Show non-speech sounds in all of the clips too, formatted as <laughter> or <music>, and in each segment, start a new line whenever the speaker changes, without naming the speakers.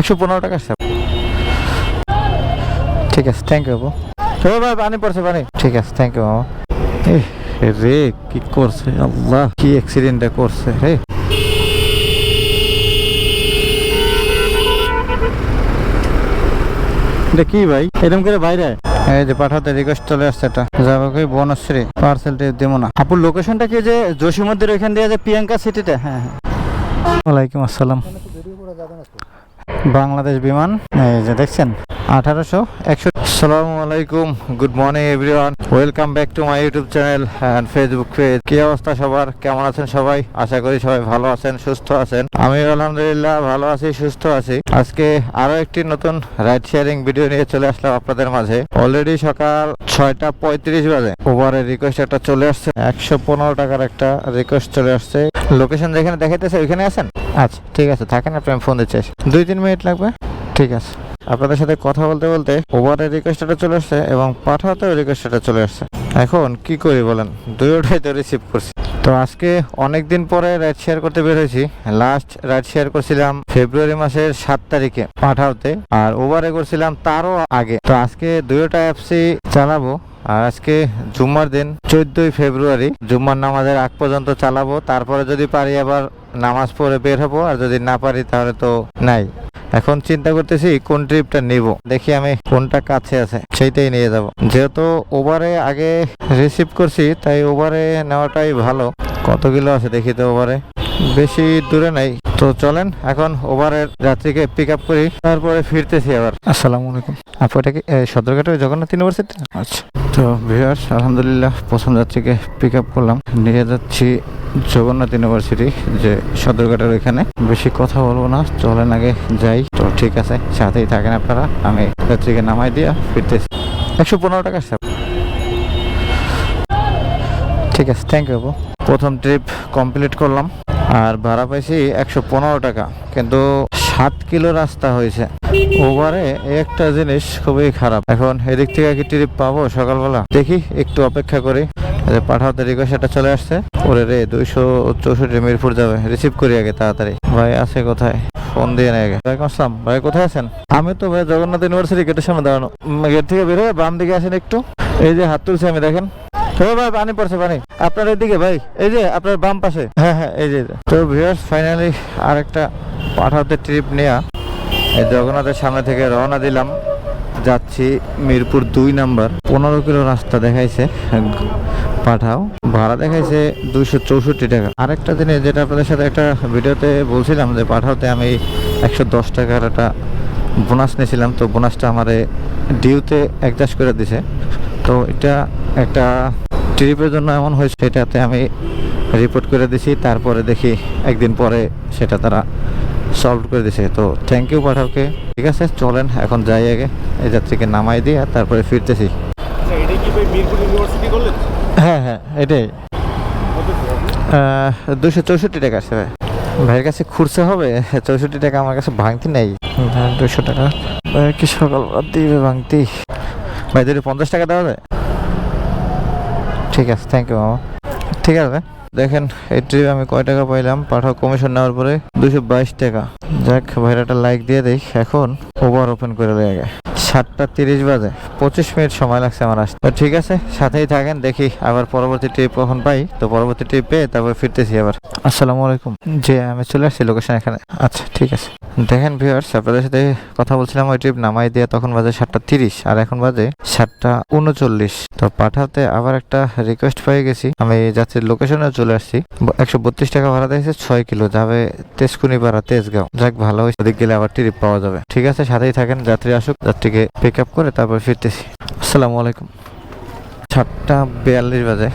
একশো পনেরো টাকা স্যার ঠিক আছে থ্যাংক ইউ বাবু। ভাই, পানি পড়ছে, পানি। ঠিক আছে থ্যাংক ইউ রে, কি করছে? আল্লাহ, কি অ্যাক্সিডেন্টটা করছে, রে। কি, ভাই? এরকম করে বাইরে এই যে, পাঠাতে রিকোয়েস্ট চলে আসছে এটা। যাব কি, বনশ্রী পার্সেলটি দেবো না। আপুর লোকেশনটা কি যে যোশীমন্দির ওইখান দিয়ে যে প্রিয়াঙ্কা সিটিতে হ্যাঁ হ্যাঁ। ওয়ালাইকুম আসসালাম। বাংলাদেশ বিমান, এই যে দেখছেন, আঠারোশো একশো আসসালামু আলাইকুম, good morning everyone. Welcome back to my YouTube channel and Facebook page. কি অবস্থা সবার? কেমন আছেন সবাই? আশা করি সবাই ভালো আছেন, সুস্থ আছেন। আমি আলহামদুলিল্লাহ ভালো আছি, সুস্থ আছি। আজকে আরও একটি নতুন রাইড শেয়ারিং ভিডিও নিয়ে চলে আসলাম আপনাদের মাঝে। অলরেডি সকাল ছয়টা পঁয়ত্রিশ বাজে। ওভারের রিকোয়েস্ট একটা চলে আসছে। একশো পনেরো টাকার একটা রিকোয়েস্ট চলে আসছে। লোকেশন যেখানে দেখাইতেছে, ওইখানে আছেন? আচ্ছা ঠিক আছে, থাকেন আপনি, আমি ফোন দিচ্ছি। দুই তিন মিনিট লাগবে। ঠিক আছে। আপনাদের সাথে কথা বলতে বলতে ওভারের রিকোয়েস্টটা চলে আসছে এবং পাঠাতেও রিকোয়েস্টটা চলে আসছে। এখন কি করি বলেন? দুইটাই তো রিসিভ করছি। তো আজকে অনেক দিন পরে রাইড শেয়ার করতে বের লাস্ট রাইড শেয়ার করছিলাম ফেব্রুয়ারি মাসের সাত তারিখে পাঠাওতে। আর ওভারে করছিলাম তারও আগে। তো আজকে দুইটা অ্যাপসই চালাবো। আর আজকে জুম্মার দিন, চোদ্দই ফেব্রুয়ারি। জুম্মার নামাজের আগ পর্যন্ত চালাবো, তারপরে যদি পারি আবার নামাজ পড়ে বের হব, আর যদি না পারি তাহলে তো নাই। এখন চিন্তা করতেছি কোন ট্রিপটা নিব? দেখি আমি কোনটা কাছে আছে, সেইটাই নিয়ে যাব। যেহেতু ওভারে আগে রিসিভ করছি, তাই ওভারে নেওয়াটাই ভালো। কত কিলো আছে দেখি তো ওভারে বেশি দূরে নাই। তো চলেন এখন ওভারের যাত্রীকে পিক আপ করি তারপরে ফিরতেছি আবার। আসসালামু আলাইকুম। আপু এটা কি এই সদরঘাটের জগন্নাথ ইউনিভার্সিটি আচ্ছা। তো ভিউয়ার্স আলহামদুলিল্লাহ প্রথম যাত্রীকে পিক আপ করলাম। নিয়ে যাচ্ছি জগন্নাথ ইউনিভার্সিটি যে সদরঘাটের ওইখানে। বেশি কথা বলব না চলেন আগে যাই। তো ঠিক আছে সাথেই থাকেন আপনারা। আমি যাত্রীকে নামাই দিয়া ফিরতেছি। একশো পনেরো টাকা স্যার ঠিক আছে থ্যাংক ইউ আপু। প্রথম ট্রিপ কমপ্লিট করলাম। আর ভাড়া পাইছি একশো পনেরো টাকা। কিন্তু সাত কিলো রাস্তা হয়েছে। ওভারে একটা জিনিস খুবই খারাপ। এখন এদিক থেকে কি ট্রিপ পাবো সকালবেলা? দেখি, একটু অপেক্ষা করি। পাঠাতে রিকোয়েস্ট একটা চলে আসছে। ওরে রে, দুইশো চৌষট্টি মিরপুর যাবে। রিসিভ করি আগে, তাড়াতাড়ি। ভাই, আছে কোথায়? ফোন দিয়ে নেই আগে। ওয়ালাইকুম আসসালাম ভাই, কোথায় আছেন? আমি তো ভাই জগন্নাথ ইউনিভার্সিটি গেটের সামনে দাঁড়ানো। গেট থেকে বের হয়ে বাম দিকে আসেন একটু। এই যে হাত তুলছে আমি, দেখেন। ও ভাই, পানি পড়ছে, পানি। আপনার এদিকে ভাই, এই যে আপনার বাম পাশে। হ্যাঁ হ্যাঁ এই যে তো ভিউয়ার্স ফাইনালি আরেকটা পাঠাতে ট্রিপ নেয়া। এই জগন্নাথের সামনে থেকে রওনা দিলাম। যাচ্ছি মিরপুর দুই নাম্বার। পনেরো কিলো রাস্তা দেখাইছে, পাঠাও। ভাড়া দেখাইছে দুইশো চৌষট্টি টাকা। আরেকটা জিনিস যেটা আপনাদের সাথে একটা ভিডিওতে বলছিলাম যে পাঠাওতে আমি একশো দশ টাকার একটা বোনাস নিয়েছিলাম। তো বোনাসটা আমারে ডিউতে অ্যাডজাস্ট করে দিছে। তো এটা একটা ট্রিপের জন্য এমন হয়েছে সেটাতে আমি রিপোর্ট করে দিছি তারপরে দেখি একদিন পরে সেটা তারা সলভ করে দিছে। তো থ্যাংক ইউ পাঠাওকে ঠিক আছে চলেন এখন যাই আগে। এই যাত্রীকে নামাই দিয়ে তারপরে ফিরতেছি।
আচ্ছা,
হ্যাঁ হ্যাঁ এটাই। দুশো চৌষট্টি টাকা আছে ভাই। ভাইয়ের কাছে খুরসা হবে চৌষট্টি টাকা আমার কাছে ভাঙতি নেই। দুশো টাকা। ভাই কি সকাল দিবে ভাঙতি। ভাই যদি পঞ্চাশ টাকা দেওয়া যায়? ঠিক আছে থ্যাংক ইউ মামা। ঠিক আছে দেখেন, এই ট্রিপ আমি কয় টাকা পাইলাম? পাঠাও কমিশন নেওয়ার পরে দুশো বাইশ টাকা। যাক ভাইরাটা লাইক দিয়ে দেই। এখন ওভার ওপেন করে দেয় আগে। সাতটা তিরিশ বাজে। পঁচিশ মিনিট সময় লাগছে আমার আসতে। তো ঠিক আছে, সাথেই থাকেন, দেখি আবার পরবর্তী ট্রিপ কখন পাই। তো পরবর্তী ট্রিপ পেয়ে তারপর ফিরতেছি আবার। আসসালামু আলাইকুম। যে আমি চলে আসছি লোকেশন এখানে। আচ্ছা ঠিক আছে। দেখেন ভিউয়ার্স আপনাদের সাথে কথা বলছিলাম ওই ট্রিপ নামাই দিয়ে তখন বাজে সাতটা তিরিশ, আর এখন বাজে সাতটা উনচল্লিশ। তো পাঠাতে আবার একটা রিকোয়েস্ট পেয়ে গেছি। আমি যাত্রীর লোকেশনে চলে আসছি। একশো বত্রিশ টাকা ভাড়া দিয়েছে, ছয় কিলো। যাবে তেজকুনি পাড়া তেজগাঁও। যাক, ভালো হয়েছে। ওদিক গেলে আবার ট্রিপ পাওয়া যাবে। ঠিক আছে, সাথেই থাকেন। যাত্রী আসুক, যাত্রীকে পিক আপ করে তারপর ফিরতেছি। আসসালামু আলাইকুম। সাতটা বিয়াল্লিশ বাজে।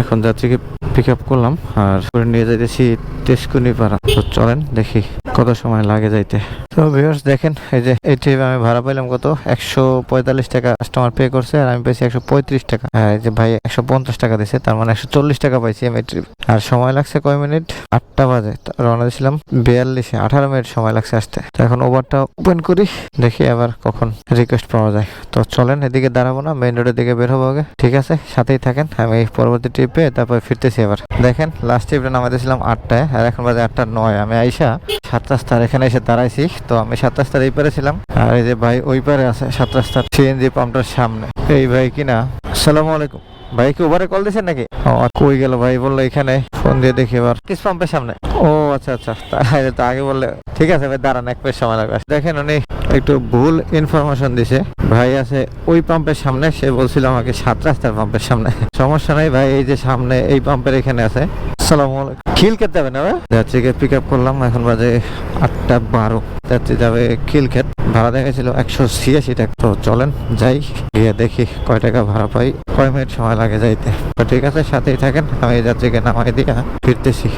এখন যাত্রীকে পিক আপ করলাম আর নিয়ে যাইতেছি তেজকুনি পাড়া। তো চলেন দেখি কত সময় লাগে যাইতে। তো ভিউয়ার্স দেখেন, এই যে এই ট্রিপ আমি ভাড়া পাইলাম কত? একশো পঁয়তাল্লিশ টাকা কাস্টমার পে করছে আর আমি পেয়েছি একশো পঁয়ত্রিশ টাকা। আর এই যে ভাই একশো পঞ্চাশ টাকা দিছে, তার মানে একশো চল্লিশ টাকা পাইছি আমি ট্রিপ আর সময় লাগছে কয় মিনিট? আটটা বাজে। রওনা দিয়েছিলাম বিয়াল্লিশে, আঠারো মিনিট সময় লাগছে আসতে। তো এখন ওভারটা ওপেন করি, দেখি আবার কখন রিকোয়েস্ট পাওয়া যায়। তো চলেন, এদিকে দাঁড়াবো না মেইন রোডের দিকে বের হব আগে। ঠিক আছে, সাথেই থাকেন, আমি পরবর্তী ট্রিপ ট্রিপ তারপরে ফিরতেছি এবার। দেখেন লাস্ট ট্রিপটা নামাইতেছিলাম আটটায়, আর এখন বাজে আটটা নয়। আমি আইসা সাত রাস্তার এখানে এসে দাঁড়াইছি। তো আমি সাত রাস্তার এই পারে ছিলাম, আর এই যে ভাই ওই পারে আছে সাত রাস্তার সিএনজি পাম্পটার সামনে। এই ভাই কিনা? আসসালামু আলাইকুম। ভাই, কি ওভারে কল দিয়েছেন নাকি? ও, কই গেল ভাই, বলল এখানে। ফোন দিয়ে দেখি এবার। কিস পাম্পের সামনে? ও আচ্ছা আচ্ছা। তাহলে তো আগে বললে। ঠিক আছে ভাই, দাঁড়ান, এক পেজ সময় লাগবে। দেখেন উনি একটু ভুল ইনফরমেশন দিছে। ভাই আছে ওই পাম্পের সামনে, সে বলছিল আমাকে সাত রাস্তার পাম্পের সামনে। সমস্যা নাই ভাই, এই যে সামনে, এই পাম্পের এখানে আছে। আসসালামু আলাইকুম। খিল খেতে যাবে না যাত্রীকে পিক আপ করলাম এখন বাজে আটটা বারো। যাত্রী যাবে খিল খেত। ভাড়া দেখেছিল একশো ছিয়াশি টাকা। তো চলেন যাই গিয়ে দেখি কয় টাকা ভাড়া পাই। কয় মিনিট সময় লাগে যাইতে। তো ঠিক আছে সাথেই থাকেন আমি যাত্রীকে নামাই দিয়া ফিরতেছি।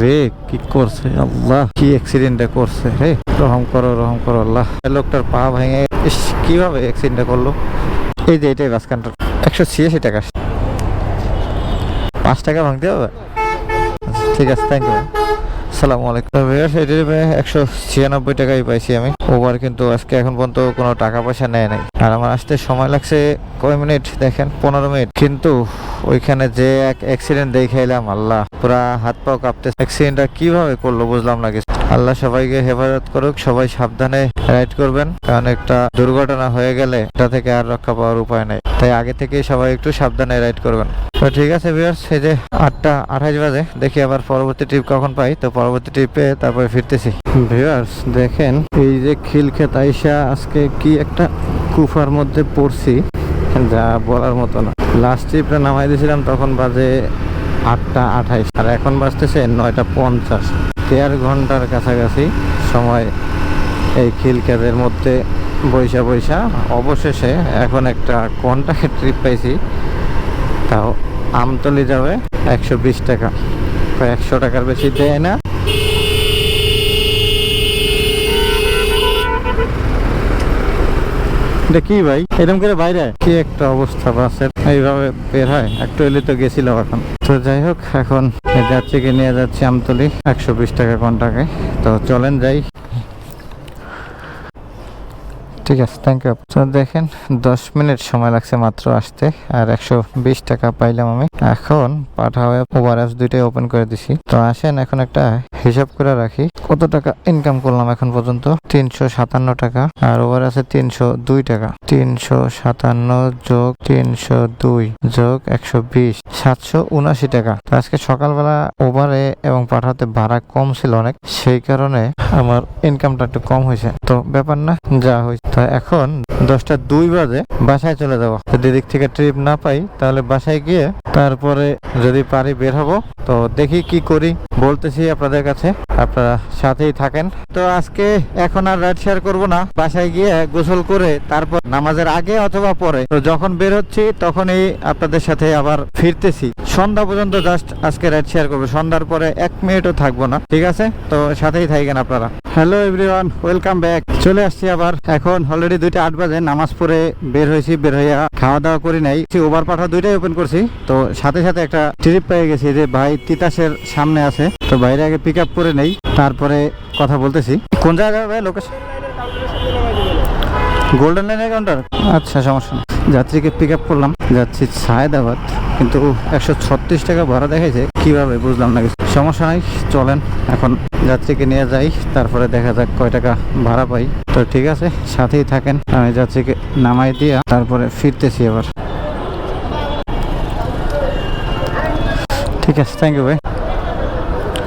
রে কি করছে? আল্লাহ কি অ্যাক্সিডেন্টটা করছে রে? রহম করো রহম করো আল্লাহ। লোকটার পা ভেঙে কীভাবে অ্যাক্সিডেন্টটা করল? এই যে এটাই বাস কান্টার। একশো ছিয়াশি টাকা। পাঁচ টাকা ভাঙতে হবে? ঠিক আছে থ্যাংক ইউ সালামু আলাইকুম। সেটির একশো ছিয়ানব্বই টাকাই পাইছি আমি। ওভার কিন্তু আজকে এখন পর্যন্ত কোনো টাকা পয়সা নেয় নাই। আর আমার আসতে সময় লাগছে কয় মিনিট? দেখেন, পনেরো মিনিট। কিন্তু ওইখানে যে এক অ্যাক্সিডেন্ট দেখে এলাম আল্লাহ, পুরা হাত পাও কাঁপতে অ্যাক্সিডেন্টটা কীভাবে করল বুঝলাম না কিছু। আল্লাহ সবাইকে হেফাজত করুক, সবাই সাবধানে রাইড করবেন, কারণ একটা দুর্ঘটনা হয়ে গেলে এটা থেকে আর রক্ষা পাওয়ার উপায় নেই। তাই আগে থেকেই সবাই একটু সাবধানে রাইড করবেন। তো ঠিক আছে ভিউয়ার্স এই যে আটটা আঠাশ বাজে, দেখি আবার পরবর্তী ট্রিপ কখন পাই। তো পরবর্তী ট্রিপে তারপরে ফিরতেছি। ভিউয়ার্স দেখেন, এই যে খিলক্ষেত আইসা আজকে কি একটা কুফার মধ্যে পড়ছি, যা বলার মতো না। লাস্ট ট্রিপটা নামাই দিয়েছিলাম তখন বাজে আটটা আঠাইশ, আর এখন বাজতেছে নয়টা পঞ্চাশ। দেড় ঘণ্টার কাছাকাছি সময় এই খিলকাদের মধ্যে বৈশা বৈশা। অবশেষে এখন একটা কন্টাক্ট ট্রিপ পাইছি। তাও আমতলি যাবে একশো বিশ টাকা। একশো টাকার বেশি দেয় না। কি ভাই? এরকম করে বাইরে? কি একটা অবস্থা বাসের এইভাবে বের হয়? একটু এলে তো গেছিল এখন। তো যাই হোক, এখন যাচ্ছি কি নিয়ে যাচ্ছি আমতলি একশো বিশ টাকা ঘন্টাকে। তো চলেন যাই। ঠিক আছে থ্যাংক ইউ তো দেখেন, দশ মিনিট সময় লাগছে মাত্র আসতে, আর একশো বিশ টাকা পাইলাম আমি। এখন পাঠাও ওভার অ্যাপস দুইটাই ওপেন করে দিছি। তো আসেন, এখন একটা হিসাব করে রাখি। কত টাকা ইনকাম করলাম এখন পর্যন্ত? তিনশো সাতান্ন টাকা। আর ওভার আছে তিনশো দুই টাকা। তিনশো সাতান্ন যোগ তিনশো দুই যোগ একশো বিশ। সাতশো উনাশি টাকা। তো আজকে সকালবেলা ওভারে এবং পাঠাতে ভাড়া কম ছিল অনেক। সেই কারণে আমার ইনকামটা একটু কম হয়েছে। তো ব্যাপার না, যা হয়েছে। তো এখন দশটা দুই বাজে, বাসায় চলে যাব। যদি দিক থেকে ট্রিপ না পাই, তাহলে বাসায় গিয়ে তারপরে যদি পারি বের হব। তো দেখি কি করি। বলতেছি আপনাদের কাছে। আপনারা সাথেই থাকেন। তো আজকে এখন আর রাইড শেয়ার করব না। বাসায় গিয়ে গোসল করে তারপর নামাজের আগে অথবা পরে। তো যখন বের হচ্ছি, তখনই আপনাদের সাথে আবার ফিরতেছি। সন্ধ্যা পর্যন্ত জাস্ট আজকে রাইড শেয়ার করব। সন্ধ্যার পরে এক মিনিটও থাকব না। ঠিক আছে? তো সাথেই থাকেন আপনারা। হ্যালো এভরিওয়ান ওয়েলকাম ব্যাক চলে আসছি আবার। এখন অলরেডি দুইটা আট বাজে। নামাজ পড়ে বের হয়েছি, বের হইয়া খাওয়া দাওয়া করি নাই। ওভার পাঠা দুইটাই ওপেন করছি। তো সাথে সাথে একটা ট্রিপ পেয়ে গেছি যে ভাই তিতাসের সামনে আছে। তো বাইরে আগে পিক আপ করে নেই। তারপরে কথা বলতেছি। কোন জায়গায় ভাই? লোকেশন গোল্ডেন লাইনের কাউন্টার আচ্ছা সমস্যা যাত্রীকে পিক আপ করলাম। যাচ্ছি সায়দাবাদ। কিন্তু একশো ছত্রিশ টাকা ভাড়া দেখাইছে। কীভাবে? বুঝলাম না কিছু। সমস্যা নাই, চলেন। এখন যাত্রীকে নিয়ে যাই। তারপরে দেখা যাক কয় টাকা ভাড়া পাই। তো ঠিক আছে, সাথেই থাকেন। আমি যাত্রীকে নামাই দিয়া তারপরে ফিরতেছি আবার ঠিক আছে থ্যাংক ইউ ভাই।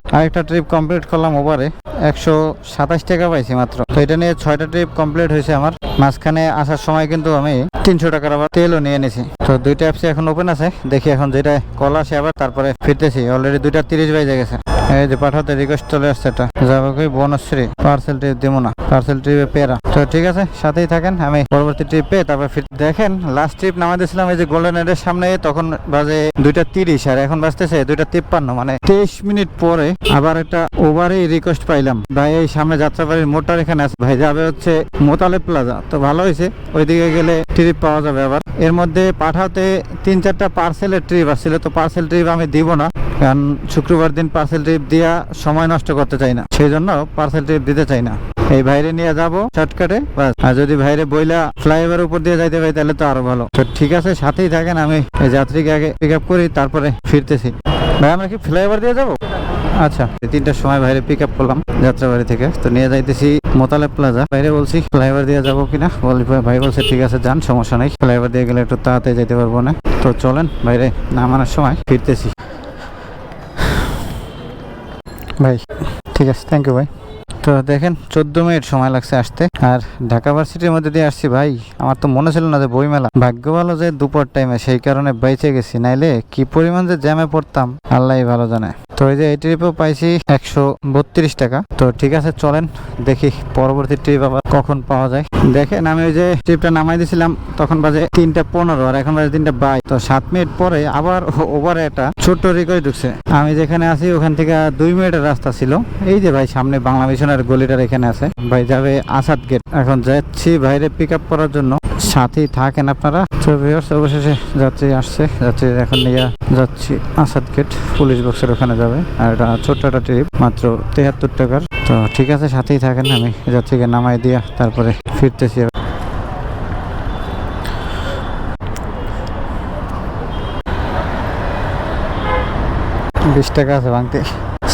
আরেকটা ট্রিপ কমপ্লিট করলাম ওভারে একশো সাতাশ টাকা পাইছি মাত্র। তো এটা নিয়ে ছয়টা ট্রিপ কমপ্লিট হয়েছে আমার। মাঝখানে আসার সময় কিন্তু আমি তিনশো টাকার আবার তেলও নিয়ে নিছি তো দুইটা অ্যাপসই এখন ওপেন আছে। দেখি এখন যেটা কল আসে আবার তারপরে ফিরতেছি। অলরেডি দুইটা তিরিশ বেজে গেছে। এই যে পাঠাতে রিকোয়েস্ট চলে আসছে এটা যাব কি বনশ্রী পার্সেল ট্রিপ দিব না। পার্সেল ট্রিপে পেরা। তো ঠিক আছে, সাথেই থাকেন। আমি পরবর্তী ট্রিপ পেয়ে তারপর ফির দেখেন লাস্ট ট্রিপ নামাইতেছিলাম এই যে গোল্ডেন এডের সামনে, তখন বাজে দুইটা তিরিশ। আর এখন বাজতেছে দুইটা তিপ্পান্ন। মানে তেইশ মিনিট পরে আবার একটা ওভারে রিকোয়েস্ট পাইলাম। দিলাম ভাই, এই সামনে যাত্রাবাড়ির মোটর এখানে আছে। ভাই, যাবে হচ্ছে মোতালে প্লাজা। তো ভালো হয়েছে। ওইদিকে গেলে ট্রিপ পাওয়া যাবে আবার। এর মধ্যে পাঠাতে তিন চারটা পার্সেলের ট্রিপ আসছিল। তো পার্সেল ট্রিপ আমি দিব না। কারণ শুক্রবার দিন পার্সেল ট্রিপ দিয়া সময় নষ্ট করতে চাই না। সেই জন্য পার্সেল ট্রিপ দিতে চাই না। এই ভাইরে নিয়ে যাব শর্টকাটে আর যদি ভাইরে বইলা ফ্লাইওভার উপর দিয়ে যাইতে পারি, তাহলে তো আরও ভালো। তো ঠিক আছে, সাথেই থাকেন। আমি যাত্রীকে আগে পিক আপ করি, তারপরে ফিরতেছি। ভাই, আমরা কি ফ্লাইওভার দিয়ে যাব? আচ্ছা। তিনটার সময় বাইরে পিক আপ করলাম যাত্রাবাড়ি থেকে। তো নিয়ে যাইতেছি মোতালে প্লাজা বাইরে বলছি ফ্লাইওভার দিয়ে যাব কিনা? ভাই বলছে, ঠিক আছে, যান, সমস্যা নেই। ফ্লাইওভার দিয়ে গেলে একটু তাড়াতাড়ি যেতে পারব না। তো চলেন, বাইরে নামানোর সময় ফিরতেছি। ভাই, ঠিক আছে থ্যাংক ইউ ভাই। তো দেখেন, চোদ্দ মিনিট সময় লাগছে আসতে। আর ঢাকা ভার্সিটির মধ্যে দিয়ে আসছি ভাই। আমার তো মনে ছিল না যে বইমেলা। ভাগ্য ভালো যে দুপুর টাইমে সেই কারণে বাইচে গেছি। নাইলে কি পরিমাণ যে জ্যামে পড়তাম, আল্লাহ ভালো জানে। তো এই যে এই ট্রিপও পাইছি একশো বত্রিশ টাকা। তো ঠিক আছে, চলেন দেখি পরবর্তী ট্রিপ আবার কখন পাওয়া যায়। দেখেন, আমি ওই যে ট্রিপটা নামাই দিয়েছিলাম তখন বাজে তিনটা পনেরো আর এখন বাজে তিনটা বাইশ। তো সাত মিনিট পরে আবার ওভারে একটা ছোট্ট রিকোয়েস্ট ঢুকছে। আমি যেখানে আছি, ওখান থেকে দুই মিনিটের রাস্তা ছিল। এই যে ভাই, সামনে বাংলা মিশনের গলিটার এখানে আছে। ভাই যাবে আসাদ গেট এখন যাচ্ছি বাইরে পিক আপ করার জন্য। সাথেই থাকেন আপনারা। তো ভিউয়ার্স অবশেষে যাত্রী আসছে। যাত্রী এখন নিয়ে যাচ্ছি আসাদ গেট পুলিশ বক্সের ওখানে যাবে। আর এটা ছোট্ট একটা ট্রিপ মাত্র তেহাত্তর টাকার। তো ঠিক আছে, সাথেই থাকেন। আমি যাত্রীকে নামাই দিয়া তারপরে ফিরতেছি। বিশ টাকা আছে ভাঙতে।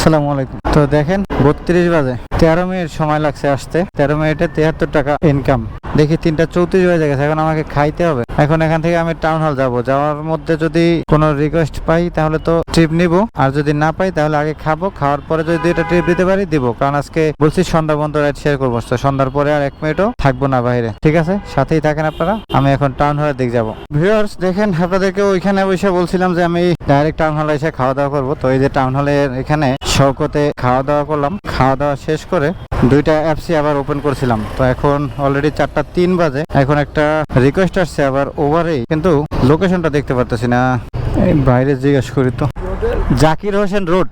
আসসালামু আলাইকুম। তো দেখেন, বত্রিশ বাজে। তেরো মিনিট সময় লাগছে আসতে। তেরো মিনিটে তেহাত্তর টাকা ইনকাম দেখি তিনটা চৌত্রিশ বাজে গেছে, এখন আমাকে খাইতে হবে। এখন এখান থেকে আমি টাউন হল যাব। যাওয়ার মধ্যে যদি কোনো রিকোয়েস্ট পাই, তাহলে তো ট্রিপ নিব। আর যদি না পাই, তাহলে আগে খাব। খাওয়ার পরে যদি দুইটা ট্রিপ দিতে পারি, দিব। কারণ আজকে বলছি সন্ধ্যা বন্ধ রাইড শেয়ার করব। তো সন্ধ্যার পরে আর এক মিনিটও থাকব না বাইরে। ঠিক আছে? সাথেই থাকেন আপনারা। আমি এখন টাউন হলের দিক যাব। ভিউয়ার্স দেখেন আপনাদেরকে ওইখানে বসে বলছিলাম যে আমি ডাইরেক্ট টাউন হলে এসে খাওয়া দাওয়া করব। তো এই যে টাউন হলের এখানে শৌকতে খাওয়া দাওয়া করলাম। খাওয়া দাওয়া শেষ করে দুইটা অ্যাপসই আবার ওপেন করছিলাম। তো এখন অলরেডি চারটা তিন বাজে। এখন একটা রিকোয়েস্ট আসছে আবার ওভারেই কিন্তু লোকেশনটা দেখতে পারতেছি না। বাইরে জিজ্ঞেস করি তো। জাকির হোসেন রোড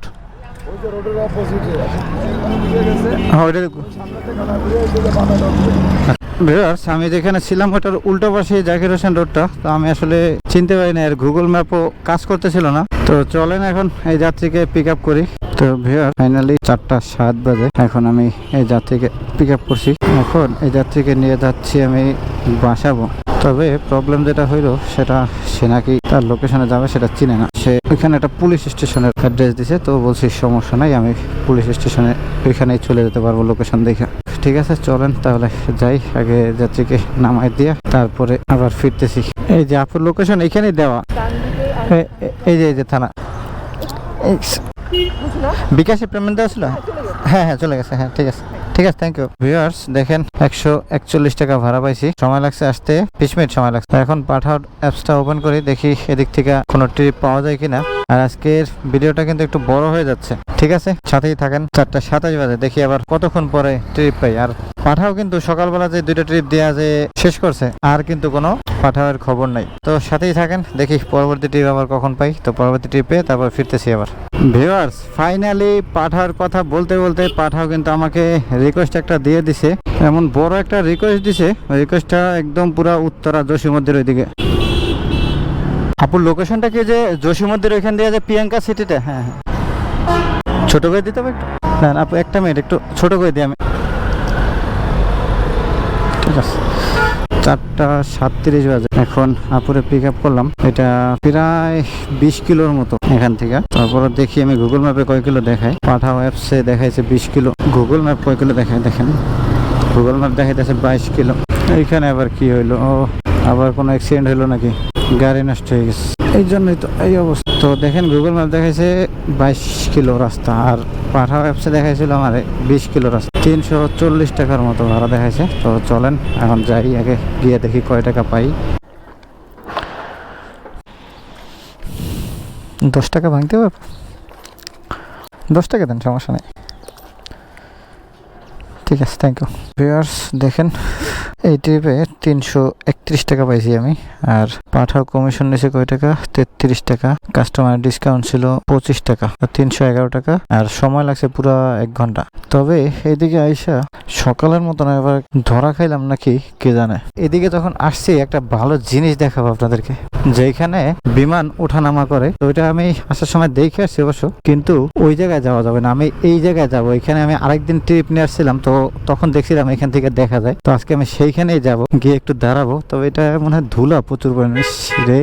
আমি যেখানে ছিলাম, ওটার উল্টো পাশে জাকির হোসেন রোডটা তো আমি আসলে চিনতে পারি না আর গুগল ম্যাপও কাজ করতেছিল না। তো চলেন এখন এই যাত্রীকে পিক আপ করি। তো ভিউয়ার ফাইনালি চারটা সাত বাজে। এখন আমি এই যাত্রীকে পিক আপ করছি। এখন এই যাত্রীকে নিয়ে যাচ্ছি আমি বাসাবো। তবে প্রবলেম যেটা হইল, সেটা সে নাকি তার লোকেশনে যাবে, সেটা চিনে না। সে ওইখানে একটা পুলিশ স্টেশনের অ্যাড্রেস দিছে তো বলছি সমস্যা নাই আমি পুলিশ স্টেশনে ওইখানেই চলে যেতে পারব লোকেশন দেখে। ঠিক আছে চলেন তাহলে যাই আগে যাত্রীকে নামাই দিয়া তারপরে আবার ফিরতেছি। এই যে আপুর লোকেশন এখানেই দেওয়া। এই যে এই যে থানা। বিকাশে পেমেন্ট দেওয়া ছিল? হ্যাঁ হ্যাঁ চলে গেছে হ্যাঁ ঠিক আছে। ঠিক আছে থ্যাংক ইউ ভিউয়ার্স দেখেন, একশো একচল্লিশ টাকা ভাড়া পাইছি। সময় লাগছে আসতে বিশ মিনিট সময় লাগছে। এখন পাঠাও অ্যাপসটা ওপেন করি, দেখি এদিক থেকে কোনো ট্রিপ পাওয়া যায় কিনা। আর আজকের ভিডিওটা কিন্তু একটু বড় হয়ে যাচ্ছে। ঠিক আছে? সাথেই থাকেন, চারটা সাতাশ বাজে। দেখি আবার কতক্ষণ পরে ট্রিপ পাই। আর পাঠাও কিন্তু সকালবেলা যে দুইটা ট্রিপ দেওয়া যে শেষ করছে, আর কিন্তু কোনো পাঠাওয়ের খবর নাই। তো সাথেই থাকেন, দেখি পরবর্তী ট্রিপ আবার কখন পাই। তো পরবর্তী ট্রিপে তারপর ফিরতেছি আবার। ভিউয়ার্স ফাইনালি পাঠার কথা বলতে বলতে পাঠাও কিন্তু আমাকে রিকোয়েস্ট একটা দিয়ে দিছে। এমন বড় একটা রিকোয়েস্ট দিছে রিকোয়েস্টটা একদম পুরা উত্তরা জসীমদ্দের ওইদিকে। আপুর লোকেশনটা কি যে জসীমদ্দের ওইখান দিয়ে যে প্রিয়াঙ্কা সিটিতে? হ্যাঁ হ্যাঁ। ছোট করে দিতে হবে একটু? না আপু, একটা মিনিট একটু ছোট করে দিই আমি। ঠিক আছে। চারটা সাতত্রিশ বাজে। এখন আপুরে পিক আপ করলাম। এটা প্রায় বিশ কিলোর মতো এখান থেকে। তারপরে দেখি আমি গুগল ম্যাপে কয় কিলো দেখাই পাঠাও অ্যাপসে দেখাইছে বিশ কিলো। গুগল ম্যাপ কয় কিলো দেখায়? দেখেন। গুগল ম্যাপ দেখাইতেছে বাইশ কিলো। এইখানে আবার কি হইল? ও আবার কোনো অ্যাক্সিডেন্ট হলো নাকি? গাড়ি নষ্ট হয়ে গেছে। এই জন্যই তো এই অবস্থা। তো দেখেন গুগল ম্যাপ দেখাইছে বাইশ কিলো রাস্তা আর পাঠাও অ্যাপসে দেখাইছিল আমার বিশ কিলো রাস্তা। তিনশো চল্লিশ টাকার মতো ভাড়া দেখাইছে। তো চলেন এখন যাই আগে গিয়ে দেখি কয় টাকা পাই। দশ টাকা ভাঙতে হবে? দশ টাকা দেন সমস্যা নেই। ঠিক আছে থ্যাংক ইউ ভিউয়ার্স দেখেন এই ট্রিপে তিনশো একত্রিশ টাকা পাইছি আমি। আর পাঠাও কমিশন নিয়েছে কয় টাকা? তেত্রিশ টাকা। কাস্টমার ডিসকাউন্ট ছিল পঁচিশ টাকা তিনশো এগারো টাকা। আর সময় লাগছে পুরো এক ঘণ্টা। তবে এদিকে আইসা সকালের মতন এবার ধরা খাইলাম নাকি, কে জানে? এদিকে যখন আসছি, একটা ভালো জিনিস দেখাবো আপনাদেরকে। যেখানে বিমান ওঠানামা করে, তো ওইটা আমি আসার সময় দেখে আসছি অবশ্য। কিন্তু ওই জায়গায় যাওয়া যাবে না। আমি এই জায়গায় যাব। এখানে আমি আরেকদিন ট্রিপ নিয়ে আসছিলাম, তো তখন দেখছিলাম এখান থেকে দেখা যায়। তো আজকে আমি সেইখানেই যাব, গিয়ে একটু দাঁড়াবো, তবে এটা মনে হয় ধুলা প্রচুর পরিমাণে। রে,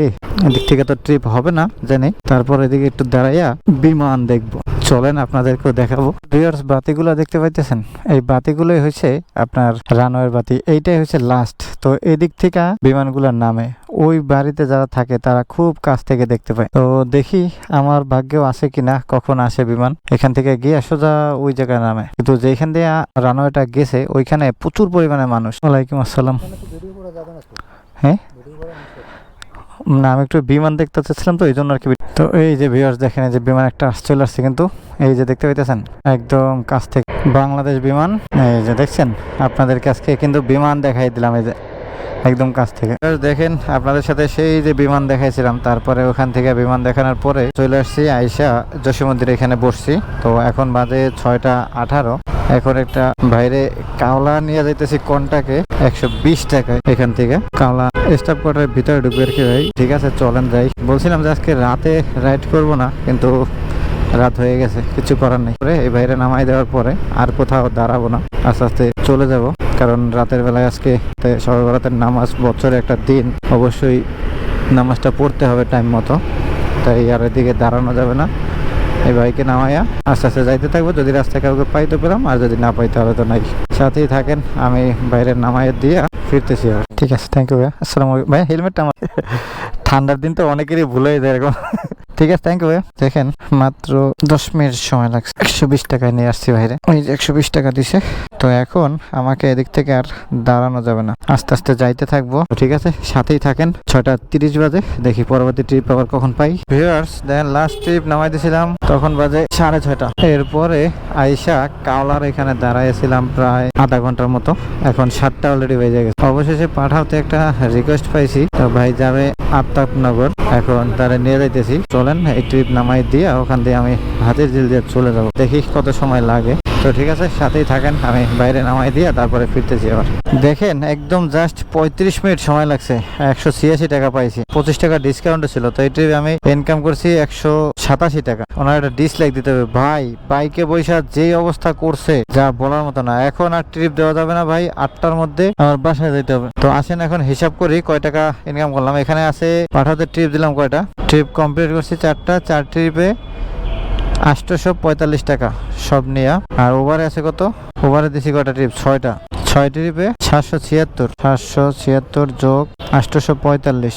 এদিক থেকে তো ট্রিপ হবে না, জানি। তারপর এদিকে একটু দাঁড়াইয়া বিমান দেখব। চলেন আপনাদেরকেও দেখাবো। ভিউয়ার্স বাতিগুলো দেখতে পাইতেছেন? এই বাতিগুলোই হচ্ছে আপনার রানওয়ের বাতি। এইটাই হচ্ছে লাস্ট তো এদিক থেকে বিমানগুলোর নামে। ওই বাড়িতে যারা থাকে, তারা খুব কাছ থেকে দেখতে পায়। তো দেখি আমার ভাগ্যেও আছে কিনা, কখন আসে বিমান। এখান থেকে গিয়ে সোজা ওই জায়গায় নামে। কিন্তু যেখান দিয়ে রানওয়েটা গেছে, ওইখানে প্রচুর পরিমাণে মানুষ। ওয়ালাইকুম আসসালাম। হ্যাঁ? না আমি একটু বিমান দেখতে চাচ্ছিলাম তো এই জন্য আর কি তো এই যে ভিউয়ার্স দেখেন এই যে বিমান একটা চলে আসছে কিন্তু এই যে দেখতে পাইতেছেন একদম কাছ থেকে বাংলাদেশ বিমান। এই যে দেখছেন আপনাদের কাছকে কিন্তু বিমান দেখাই দিলাম এই যে একদম কাছ থেকে। দেখেন, আপনাদের সাথে সেই যে বিমান দেখাইছিলাম, তারপরে ওখান থেকে বিমান দেখানোর পরে চলে আসছি আইসা জসীমন্দির এখানে বসছি। তো এখন বাজে ছয়টা আঠারো। এখন একটা বাইরে কাওলা নিয়ে যাইতেছি কনটাকে? একশো বিশ টাকায় এখান থেকে। কাওলা স্টাফ কোয়ার্টারের ভিতরে ঢুকবে আর কি ভাই। ঠিক আছে, চলেন যাই। বলছিলাম যে আজকে রাতে রাইড করব না, কিন্তু রাত হয়ে গেছে, কিছু করার নেই। এই বাইরে নামাই দেওয়ার পরে আর কোথাও দাঁড়াবো না। আস্তে আস্তে চলে যাব। কারণ রাতের বেলায় আজকে সবাই বরাতের নামাজ বছরে একটা দিন, অবশ্যই নামাজটা পড়তে হবে টাইম মতো। তাই আর এদিকে দাঁড়ানো যাবে না। এই বাইকে নামাইয়া আস্তে আস্তে যাইতে থাকব। যদি রাস্তায় কাউকে পাইতে পেলাম, আর যদি না পাই তাহলে তো নাই। সাথেই থাকেন, আমি বাইরে নামাইয়া দিয়ে ফিরতেছি আর। ঠিক আছে থ্যাংক ইউ ভাই আসসালামু ভাই হেলমেটটা আমার <laughs> ঠান্ডার দিন তো অনেকেরই ভুলে যায় এরকম। <laughs> ঠিক আছে থ্যাংক ইউ ভাই দেখেন, মাত্র দশ মিনিট সময় লাগছে। একশো বিশ টাকায় নিয়ে আসছি বাইরে। ওই একশো বিশ টাকা দিছে। তো এখন আমাকে এদিক থেকে আর দাঁড়ানো যাবে না। আস্তে আস্তে যাইতে থাকব। ঠিক আছে, সাথেই থাকেন। ছয়টা তিরিশ বাজে। দেখি পরবর্তী ট্রিপ আবার কখন পাই। ভিউয়ার্স দেখেন লাস্ট ট্রিপ নামাই দিয়েছিলাম তখন বাজে সাড়ে ছয়টা। এরপরে আইসা কাওলার এখানে দাঁড়াইছিলাম প্রায় আধা ঘণ্টার মতো। এখন সাতটা অলরেডি বেজে গেছে। অবশেষে পাঠাতে একটা রিকোয়েস্ট পাইছি। তো ভাই যাবে আফতাবনগর। এখন তারা নিয়ে যাইতেছি। চলেন, এই ট্রিপ নামাই দিয়ে ওখান দিয়ে আমি হাতের জিল দিয়ে চলে যাব। দেখি কত সময় লাগে। তো ঠিক আছে, সাথেই থাকেন, আমি বাইরে নামাই দিয়ে তারপরে ফিরতেছি আবার। দেখেন, একদম জাস্ট পঁয়ত্রিশ মিনিট সময় লাগছে, একশো ছিয়াশি টাকা পাইছি। পঁচিশ টাকা ডিসকাউন্ট ছিল, তো ট্রিপে আমি ইনকাম করছি একশো সাতাশি টাকা। ওনার একটা ডিসলাইক দিতে হবে। ভাই, বাইকে বৈশা যেই অবস্থা করছে, যা বলার মতো না। এখন আর ট্রিপ দেওয়া যাবে না ভাই, আটটার মধ্যে আমার বাসায় যেতে হবে। তো আসেন এখন হিসাব করি কয় টাকা ইনকাম করলাম। এখানে আছে পাঠাতে ট্রিপ দিলাম কয়টা? ট্রিপ কমপ্লিট করছি চারটা, চার ট্রিপে আটশোশো পঁয়তাল্লিশ টাকা। সব নিয়ে। আর ওভারে আছে কত? ওভারে দিছি কটা ট্রিপ ছয়টা। ছয় ট্রিপে সাতশো ছিয়াত্তর। সাতশো ছিয়াত্তর যোগ আটশোশো পঁয়তাল্লিশ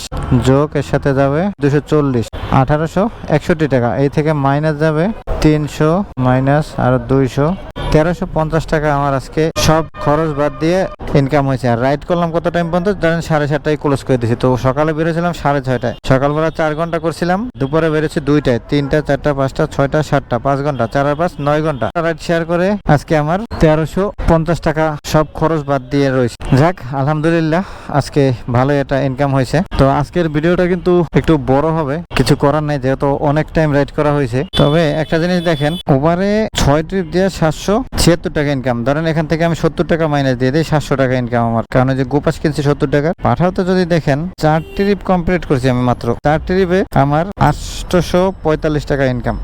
যোগ এর সাথে যাবে দুশো চল্লিশ। আঠারোশো একষট্টি টাকা। এই থেকে মাইনাস যাবে তিনশো মাইনাস আর দুইশো। তেরোশো পঞ্চাশ টাকা আমার আজকে সব খরচ বাদ দিয়ে ইনকাম হয়েছে। আর রাইড করলাম কত টাইম পর্যন্ত? ধরেন সাড়ে সাতটায় ক্লোজ করে দিয়েছি। তো সকালে বেরোছিলাম সাড়ে ছয়টায়। সকালবেলা চার ঘণ্টা করছিলাম, দুপুরে বেরোছি দুইটায়। তিনটা, চারটা, পাঁচটা, ছয়টা, সাতটা, পাঁচ ঘণ্টা, চার পাঁচ, নয় ঘণ্টা। রাইড শেয়ার করে আজকে আমার তেরোশো পঞ্চাশ টাকা সব খরচ বাদ দিয়ে রয়েছে। যাক, আলহামদুলিল্লাহ, আজকে ভালো এটা ইনকাম হয়েছে। তো আজকের ভিডিওটা কিন্তু একটু বড় হবে। কিছু করার নাই, যেহেতু অনেক টাইম রাইড করা হয়েছে। তবে একটা জিনিস দেখেন ওভারে ছয় ট্রিপ দিয়ে সাতশো ছিয়াত্তর টাকা ইনকাম ধরেন এখান থেকে আমি সত্তর টাকা মাইনাস দিয়ে দিই, সাতশো টাকা ইনকাম আমার। কারণ যে গোপাস কিনছি সত্তর টাকা। পাঠাতে যদি দেখেন চার ট্রিপ কমপ্লিট করছি আমি মাত্র। চার ট্রিপে আমার আটশো পঁয়তাল্লিশ টাকা ইনকাম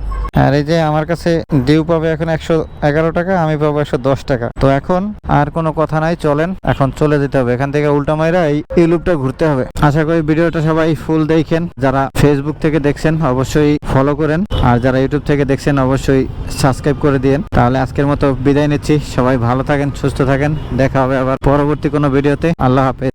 আর এই যে আমার কাছে ডিউ পাবে এখন একশো এগারো টাকা, আমি পাবো একশো দশ টাকা। তো এখন আর কোনো কথা নাই, চলেন, এখন চলে যেতে হবে। এখান থেকে উল্টা মাইরা এই এই লুপটা ঘুরতে হবে। আশা করি ভিডিওটা সবাই ফুল দেখেন। যারা ফেসবুক থেকে দেখছেন, অবশ্যই ফলো করেন। আর যারা ইউটিউব থেকে দেখছেন, অবশ্যই সাবস্ক্রাইব করে দিন তাহলে আজকের মতো বিদায় নিচ্ছি। সবাই ভালো থাকেন, সুস্থ থাকেন। দেখা হবে আবার পরবর্তী কোনো ভিডিওতে। আল্লাহ হাফেজ।